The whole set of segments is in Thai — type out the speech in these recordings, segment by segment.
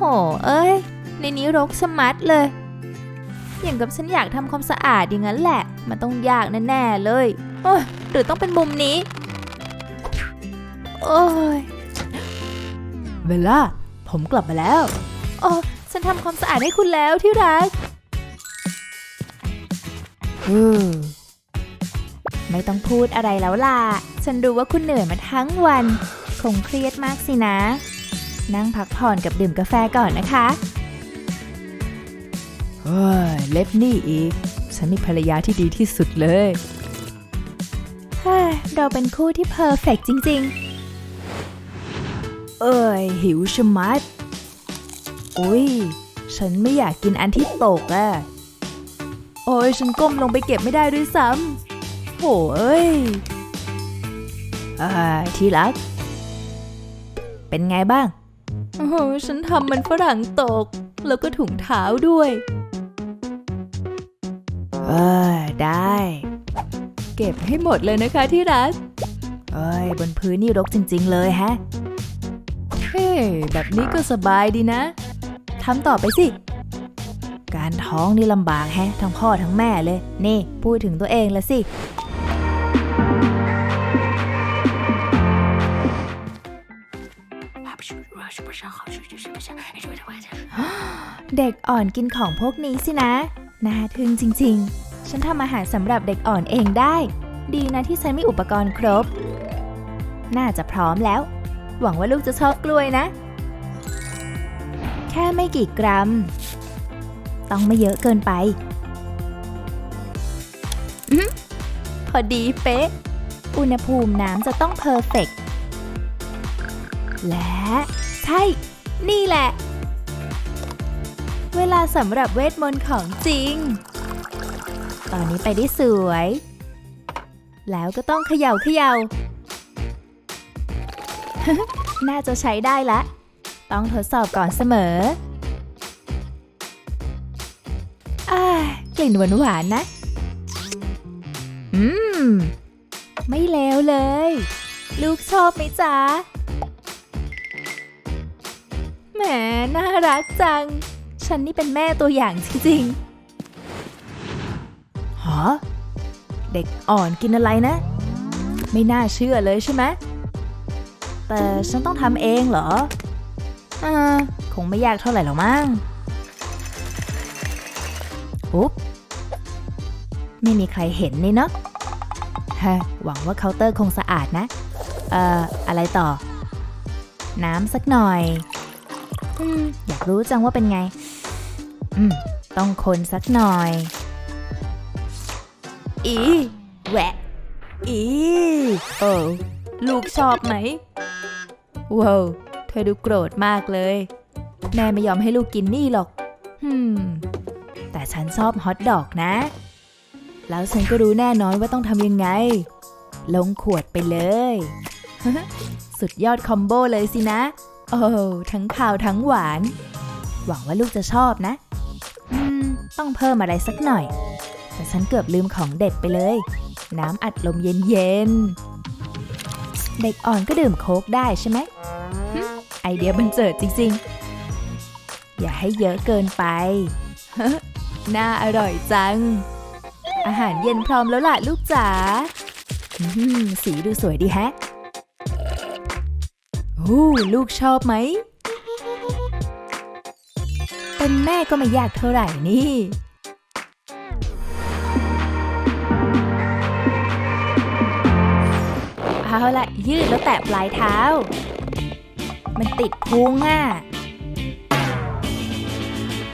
โห เอ้ย ในนี้รกชะมัดเลย อย่างกับฉันอยากทำความสะอาดอย่างนั้นแหละ มันต้องยากแน่ๆเลยโอ้ยหรือต้องเป็นมุมนี้ โอ้ยเบลล่า ผมกลับมาแล้ว โอ้ฉันทำความสะอาดให้คุณแล้วที่รักอืมไม่ต้องพูดอะไรแล้วล่ะ ฉันรู้ว่าคุณเหนื่อยมาทั้งวัน คงเครียดมากสินะ นั่งพักผ่อนกับดื่มกาแฟก่อนนะคะเฮ้ยเล็บนี่อีก ฉันมีภรรยาที่ดีที่สุดเลยเฮ้ยเราเป็นคู่ที่เพอร์เฟกจริง ๆ เอ้ย หิวชะมัด อุ้ย ฉันไม่อยากกินอันที่ตกอะโอ้ยฉันก้มลงไปเก็บไม่ได้ด้วยซ้ำโหเอ้ยอ่าที่รัก เป็นไงบ้าง โอ้โหฉันทำมันฝรั่งตก แล้วก็ถุงเท้าด้วย เออได้ เก็บให้หมดเลยนะคะที่รัก เอ้ย บนพื้นนี่รกจริง ๆ เลยฮะ เฮ้ยแบบนี้ก็สบายดีนะทำต่อไปสิ การท้องนี่ลำบากแฮะ ทั้งพ่อทั้งแม่เลย นี่ พูดถึงตัวเองละสิ เด็กอ่อนกินของพวกนี้สินะ น่าทึ่งจริง ๆ ฉันทำอาหารสำหรับเด็กอ่อนเองได้ ดีนะที่ฉันมีอุปกรณ์ครบ น่าจะพร้อมแล้ว หวังว่าลูกจะชอบกล้วยนะ แค่ไม่กี่กรัม ต้องไม่เยอะเกินไปอพอดีเป๊ะ อุณหภูมิน้ำจะต้องเพอร์เฟกต์และ ช่ นี่แหละ เวลาสำหรับเวทมนต์ของจริง ตอนนี้ไปได้สวย แล้วก็ต้องเขย่าเขย่าน่าจะใช้ได้ละ ต้องทดสอบก่อนเสมออากลิ่นหวานหวานๆนะ อืม ไม่เลวเลย ลูกชอบไหมจ๊ะ แหมน่ารักจัง ฉันนี่เป็นแม่ตัวอย่างจริงๆฮะเด็กอ่อนกินอะไรนะ ไม่น่าเชื่อเลยใช่ไหมแต่ฉันต้องทำเองเหรอ อ่า คงไม่ยากเท่าไหร่หรอกมั้งอุ๊บไม่มีใครเห็นนี่เนาะฮะหวังว่าเคาน์เตอร์คงสะอาดนะ เอ่อ อะไรต่อ น้ำสักหน่อย อืมอยากรู้จังว่าเป็นไง อืม ต้องคนสักหน่อย อีแหวะ อีเออลูกชอบไหมว้าวเธอดูโกรธมากเลย แม่ไม่ยอมให้ลูกกินนี่หรอกฮึมแต่ฉันชอบฮอทดอกนะ แล้วฉันก็รู้แน่นอนว่าต้องทำยังไง ลงขวดไปเลย สุดยอดคอมโบเลยสินะ โอ้ทั้งข่าวทั้งหวาน หวังว่าลูกจะชอบนะ อืม ต้องเพิ่มอะไรสักหน่อย แต่ฉันเกือบลืมของเด็ดไปเลย น้ำอัดลมเย็นๆ เด็กอ่อนก็ดื่มโค้กได้ใช่ไหม ไอเดียบันเจิดจริงๆ อย่าให้เยอะเกินไป น่าอร่อยจัง อาหารเย็นพร้อมแล้วล่ะลูกจ๋าสีดูสวยดีแฮะ โอ้ลูกชอบไหม เป็นแม่ก็ไม่ยากเท่าไหร่นี่ เอาละยืดแล้วแตะปลายเท้า มันติดพุงอะ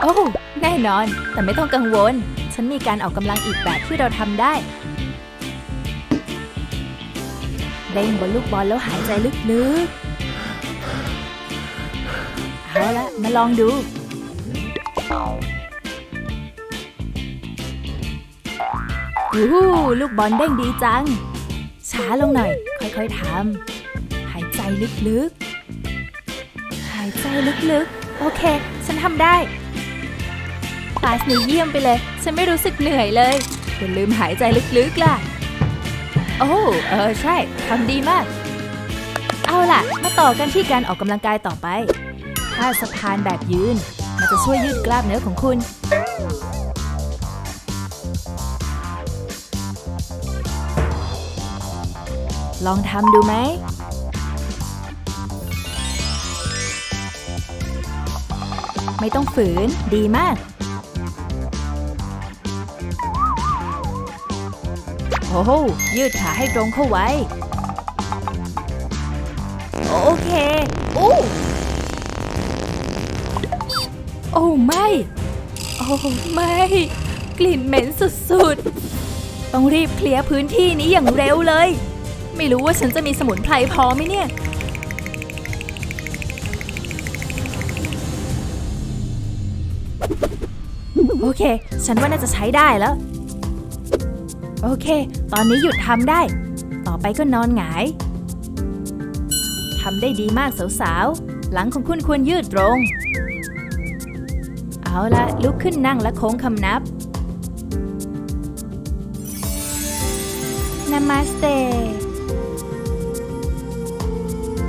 โอ้แน่นอน แต่ไม่ต้องกังวล ฉันมีการออกกำลังอีกแบบที่เราทำได้เล่นบนลูกบอลแล้วหายใจลึกๆ เอาละมาลองดูอู้หูลูกบอลเด้งดีจัง ช้าลงหน่อย ค่อยๆทำหายใจลึกๆ หายใจลึกๆ โอเค ฉันทำได้คลาสนี้เยี่ยมไปเลย ฉันไม่รู้สึกเหนื่อยเลยอย่าลืมหายใจลึกๆล่ะ โอ้เออใช่ทำดีมาก เอาล่ะ มาต่อกันที่การออกกำลังกายต่อไป ท่าสะพานแบบยืน มันจะช่วยยืดกล้ามเนื้อของคุณ ลองทำดูไหม ไม่ต้องฝืน ดีมาก โอ้โห ยืดขาให้ตรงเข้าไว้ โอเคโอ้ อ้ไม่ โอ้ไม่ กลิ่นเหม็นสุดๆ ต้องรีบเคลียร์พื้นที่นี้อย่างเร็วเลย ไม่รู้ว่าฉันจะมีสมุนไพรพอไหมเนี่ย โอเค ฉันว่าน่าจะใช้ได้แล้ว โอเค ตอนนี้หยุดทำได้ ต่อไปก็นอนหงายทำได้ดีมากสาวๆ หลังของคุณควรยืดตรง เอาละลุกขึ้นนั่งและโค้งคำนับนามาสเต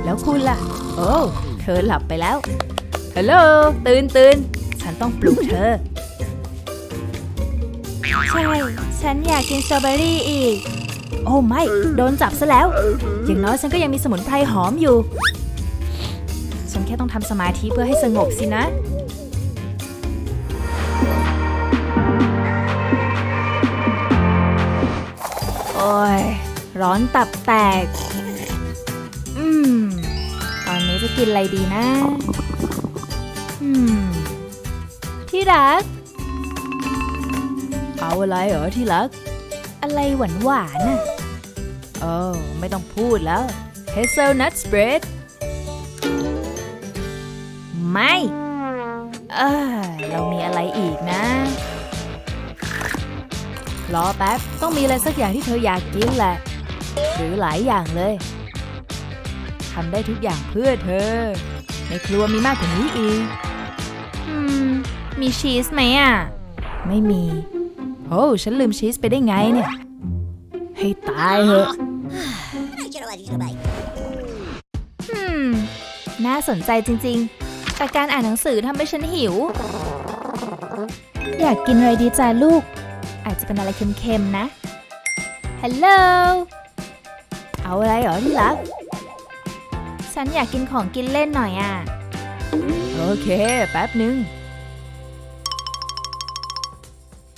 แล้วคุณล่ะ โอ้ เธอหลับไปแล้ว ฮัลโหล ตื่นตื่น ฉันต้องปลุกเธอ ใช่ ฉันอยากกินสตรอเบอรี่อีก โอ้ไม่ โดนจับซะแล้ว อย่างน้อยฉันก็ยังมีสมุนไพรหอมอยู่ ฉันแค่ต้องทำสมาธิเพื่อให้สงบสินะ โอ้ย ร้อนตับแตก อืม ตอนนี้จะกินอะไรดีนะ อืม ที่รัก เอาอะไรเหรอที่รัก อะไรหวานหวานๆน่ะเออไม่ต้องพูดแล้ว hazelnut spread ไม่ เออเรามีอะไรอีกนะ รอแป๊บ ต้องมีอะไรสักอย่างที่เธออยากกินแหละ หรือหลายอย่างเลยทำได้ทุกอย่างเพื่อเธอ ในครัวมีมากกว่านี้อีกอืม มีชีสไหมอะ ไม่มี โอ้ฉันลืมชีสไปได้ไงเนี่ย ให้ตายเหอะอืม น่าสนใจจริง ๆ แต่การอ่านหนังสือทำให้ฉันหิว อยากกินอะไรดีจ้าลูก อาจจะเป็นอะไรเค็มๆนะ ฮัลโหล เอาอะไรเหรอที่รัก ฉันอยากกินของกินเล่นหน่อยอะ โอเค แป๊บหนึ่ง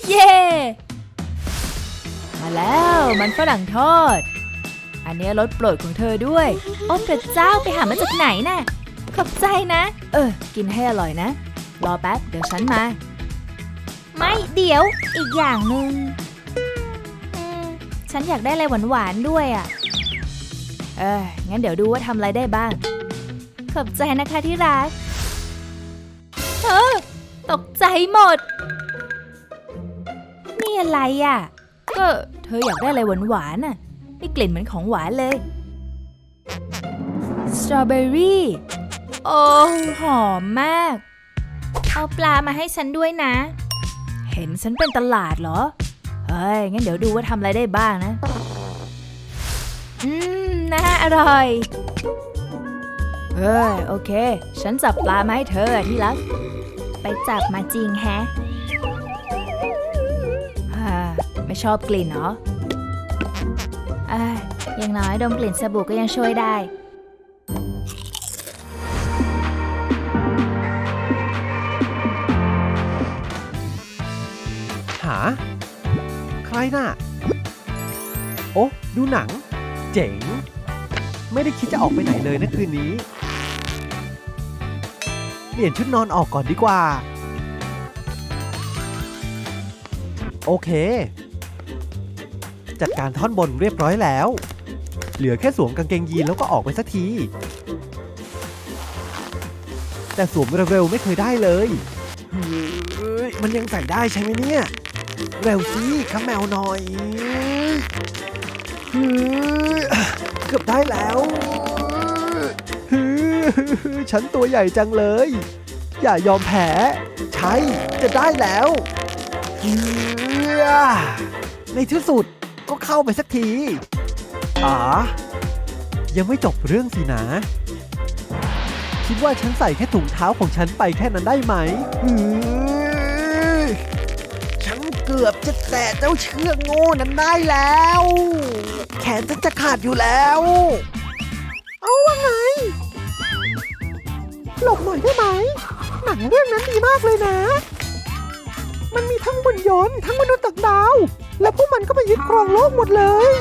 เย้ มาแล้วมันฝรั่งทอด อันเนี้ยรสโปรดของเธอด้วย โอ้พระเจ้าไปหามาจากไหนน่ะ ขอบใจนะ เออ กินให้อร่อยนะ รอแป๊บเดี๋ยวฉันมา ไม่เดี๋ยวอีกอย่างหนึ่งฉันอยากได้อะไรหวานๆด้วยอะ เอองั้นเดี๋ยวดูว่าทำอะไรได้บ้าง ขอบใจนะคะที่รักเออตกใจหมด นี่อะไรอะ ก็เธออยากได้อะไรหวานๆน่ะมีกลิ่นเหมือนของหวานเลย สตรอเบอรี่ โอ้หอมมาก เอาปลามาให้ฉันด้วยนะ ห็นฉันเป็นตลาดเหรอ เฮ้ย งั้นเดี๋ยวดูว่าทำอะไรได้บ้างนะ อืม น่าอร่อยเฮ้ย โอเค ฉันจับปลามาให้เธอที่รัก ไปจับมาจริงแฮะอ่าไม่ชอบกลิ่นเหรออ่าอย่างน้อยดมกลิ่นสบู่ก็ยังช่วยได้า ใครน่ะ โอ้ดูหนัง เจ๋ง ไม่ได้คิดจะออกไปไหนเลยนะคืนนี้ เปลี่ยนชุดนอนออกก่อนดีกว่า โอเค จัดการท่อนบนเรียบร้อยแล้ว เหลือแค่สวมกางเกงยีนแล้วก็ออกไปสักที แต่สวมเร็วๆไม่เคยได้เลยเฮ้ยมันยังใส่ได้ใช่ไหมเนี่ย เร็วสิข้าแมวหน่อยเกือบได้แล้วฉันตัวใหญ่จังเลย อย่ายอมแพ้ ใช่ จะได้แล้วในที่สุดก็เข้าไปสักทีอ๋อยังไม่จบเรื่องสินะ คิดว่าฉันใส่แค่ถุงเท้าของฉันไปแค่นั้นได้ไหมหื กือบจะแตะเจ้าเชือกโง่นั้นได้แล้ว แขนจะจะขาดอยู่แล้ว เอาว่าไง หลบหน่อยได้ไหม หนังเรื่องนั้นดีมากเลยนะ มันมีทั้งบุญยนต์ทั้งมนุษย์ต่างดาว และพวกมันก็ไปยึดครองโลกหมดเลย